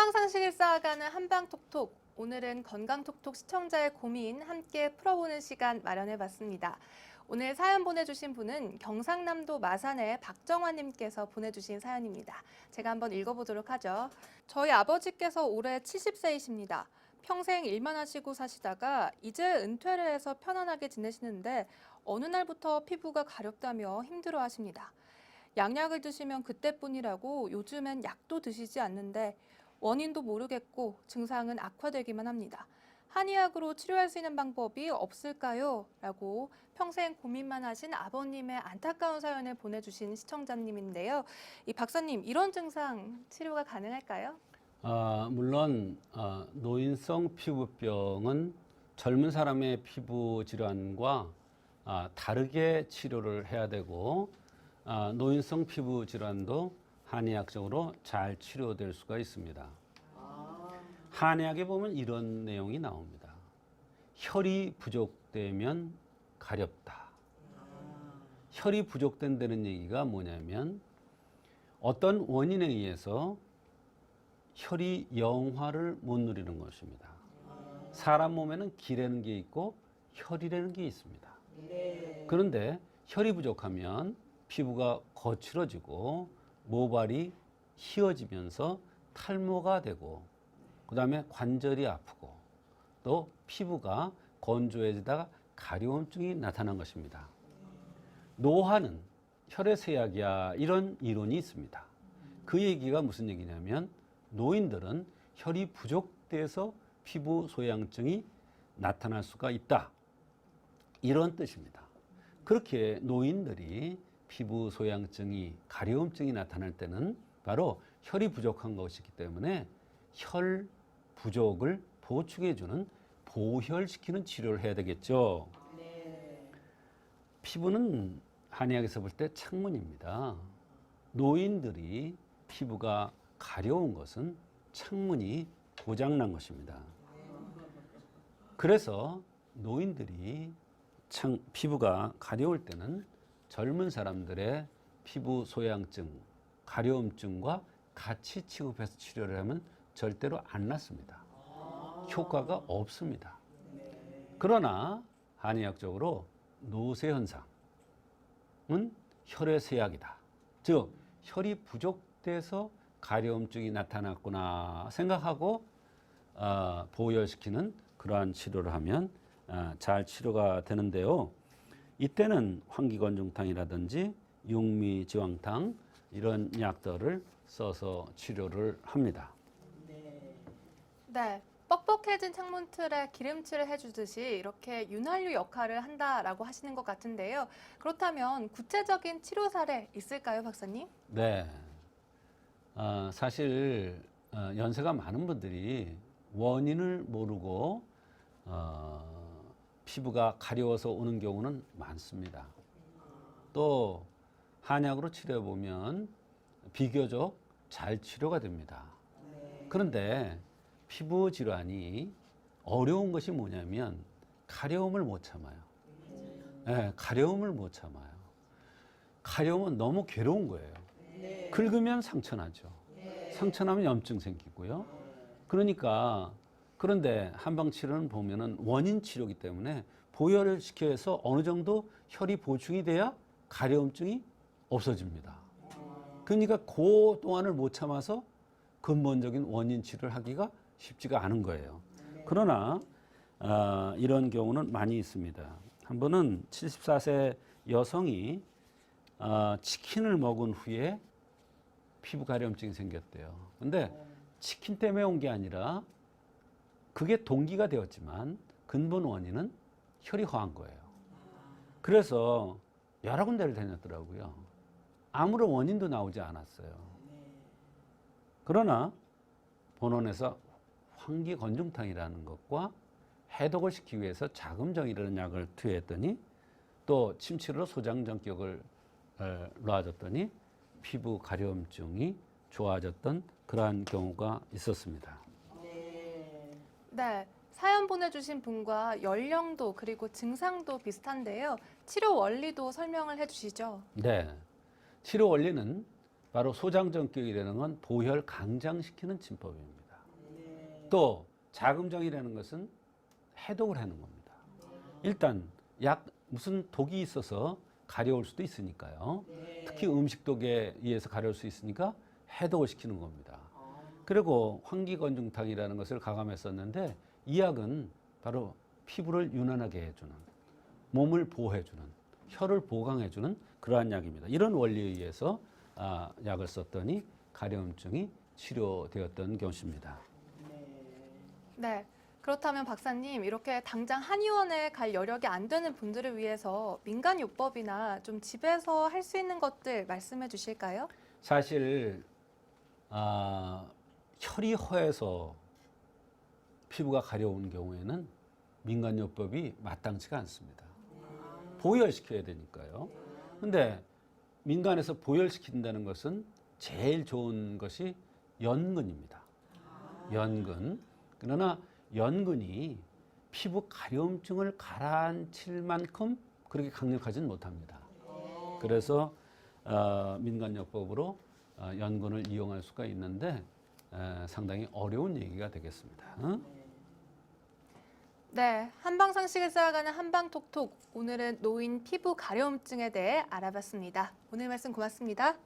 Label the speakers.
Speaker 1: 희망상식을 쌓아가는 한방톡톡. 오늘은 건강톡톡 시청자의 고민 함께 풀어보는 시간 마련해봤습니다. 오늘 사연 보내주신 분은 경상남도 마산의 박정환님께서 보내주신 사연입니다. 제가 한번 읽어보도록 하죠. 저희 아버지께서 올해 70세이십니다. 평생 일만 하시고 사시다가 이제 은퇴를 해서 편안하게 지내시는데 어느 날부터 피부가 가렵다며 힘들어 하십니다. 양약을 드시면 그때뿐이라고 요즘엔 약도 드시지 않는데 원인도 모르겠고 증상은 악화되기만 합니다. 한의학으로 치료할 수 있는 방법이 없을까요? 라고 평생 고민만 하신 아버님의 안타까운 사연을 보내주신 시청자님인데요. 이 박사님, 이런 증상 치료가 가능할까요?
Speaker 2: 아, 물론 아, 노인성 피부병은 젊은 사람의 피부 질환과 아, 다르게 치료를 해야 되고 아, 노인성 피부 질환도 한의학적으로 잘 치료될 수가 있습니다. 한의학에 보면 이런 내용이 나옵니다. 혈이 부족되면 가렵다. 혈이 부족된다는 얘기가 뭐냐면 어떤 원인에 의해서 혈이 영화를 못 누리는 것입니다. 사람 몸에는 기라는 게 있고 혈이라는 게 있습니다. 그런데 혈이 부족하면 피부가 거칠어지고 모발이 휘어지면서 탈모가 되고 그 다음에 관절이 아프고 또 피부가 건조해지다가 가려움증이 나타난 것입니다. 노화는 혈의 쇠약이야 이런 이론이 있습니다. 그 얘기가 무슨 얘기냐면 노인들은 혈이 부족돼서 피부 소양증이 나타날 수가 있다. 이런 뜻입니다. 그렇게 노인들이 피부 소양증이 가려움증이 나타날 때는 바로 혈이 부족한 것이기 때문에 혈 부족을 보충해 주는 보혈시키는 치료를 해야 되겠죠. 피부는 한의학에서 볼 때 창문입니다. 노인들이 피부가 가려운 것은 창문이 고장난 것입니다. 그래서 노인들이 창, 피부가 가려울 때는 젊은 사람들의 피부 소양증, 가려움증과 같이 취급해서 치료를 하면 절대로 안 낫습니다. 효과가 없습니다. 그러나 한의학적으로 노쇠 현상은 혈의 쇠약이다. 즉 혈이 부족돼서 가려움증이 나타났구나 생각하고 어, 보혈시키는 그러한 치료를 하면 어, 잘 치료가 되는데요. 이때는 환기건중탕이라든지 육미지왕탕 이런 약들을 써서 치료를 합니다.
Speaker 1: 네. 뻑뻑해진 창문 틀에 기름칠을 해주듯이 이렇게 윤활유 역할을 한다라고 하시는 것 같은데요. 그렇다면 구체적인 치료 사례 있을까요, 박사님?
Speaker 2: 네. 어, 사실 어, 연세가 많은 분들이 원인을 모르고 어, 피부가 가려워서 오는 경우는 많습니다. 또 한약으로 치료해 보면 비교적 잘 치료가 됩니다. 그런데 피부 질환이 어려운 것이 뭐냐면 가려움을 못 참아요. 네, 가려움을 못 참아요. 가려움은 너무 괴로운 거예요. 긁으면 상처 나죠. 상처 나면 염증 생기고요. 그러니까 그런데 한방 치료는 보면은 원인 치료기 때문에 보혈을 시켜서 어느 정도 혈이 보충이 돼야 가려움증이 없어집니다. 그러니까 그 동안을 못 참아서 근본적인 원인 치료를 하기가 쉽지가 않은 거예요. 그러나 아, 이런 경우는 많이 있습니다. 한 번은 74세 여성이 아, 치킨을 먹은 후에 피부 가려움증이 생겼대요. 근데 치킨 때문에 온 게 아니라 그게 동기가 되었지만 근본 원인은 혈이 허한 거예요. 그래서 여러 군데를 다녔더라고요. 아무런 원인도 나오지 않았어요. 그러나 본원에서 환기 건중탕이라는 것과 해독을 시키기 위해서 자금정이라는 약을 투여했더니 또 침치로 소장전격을 에, 놔줬더니 피부 가려움증이 좋아졌던 그러한 경우가 있었습니다.
Speaker 1: 네. 사연 보내주신 분과 연령도 그리고 증상도 비슷한데요. 치료 원리도 설명을 해주시죠.
Speaker 2: 네. 치료 원리는 바로 소장전격이라는 건 보혈 강장시키는 침법입니다. 또 자금정이라는 것은 해독을 하는 겁니다. 일단 약 무슨 독이 있어서 가려울 수도 있으니까요. 특히 음식 독에 의해서 가려울 수 있으니까 해독을 시키는 겁니다. 그리고 환기건중탕이라는 것을 가감했었는데 이 약은 바로 피부를 유난하게 해주는 몸을 보호해주는 혀를 보강해주는 그러한 약입니다. 이런 원리에 의해서 아, 약을 썼더니 가려움증이 치료되었던 것입니다.
Speaker 1: 네. 그렇다면 박사님 이렇게 당장 한의원에 갈 여력이 안 되는 분들을 위해서 민간 요법이나 좀 집에서 할 수 있는 것들 말씀해 주실까요?
Speaker 2: 사실 아, 혈이 허해서 피부가 가려운 경우에는 민간요법이 마땅치가 않습니다. 보혈시켜야 되니까요. 근데 민간에서 보혈시킨다는 것은 제일 좋은 것이 연근입니다. 연근. 그러나 연근이 피부 가려움증을 가라앉힐 만큼 그렇게 강력하진 못합니다. 그래서 어, 민간요법으로 어, 연근을 이용할 수가 있는데 에, 상당히 어려운 얘기가 되겠습니다. 어?
Speaker 1: 네, 한방 상식을 쌓아가는 한방톡톡. 오늘은 노인 피부 가려움증에 대해 알아봤습니다. 오늘 말씀 고맙습니다.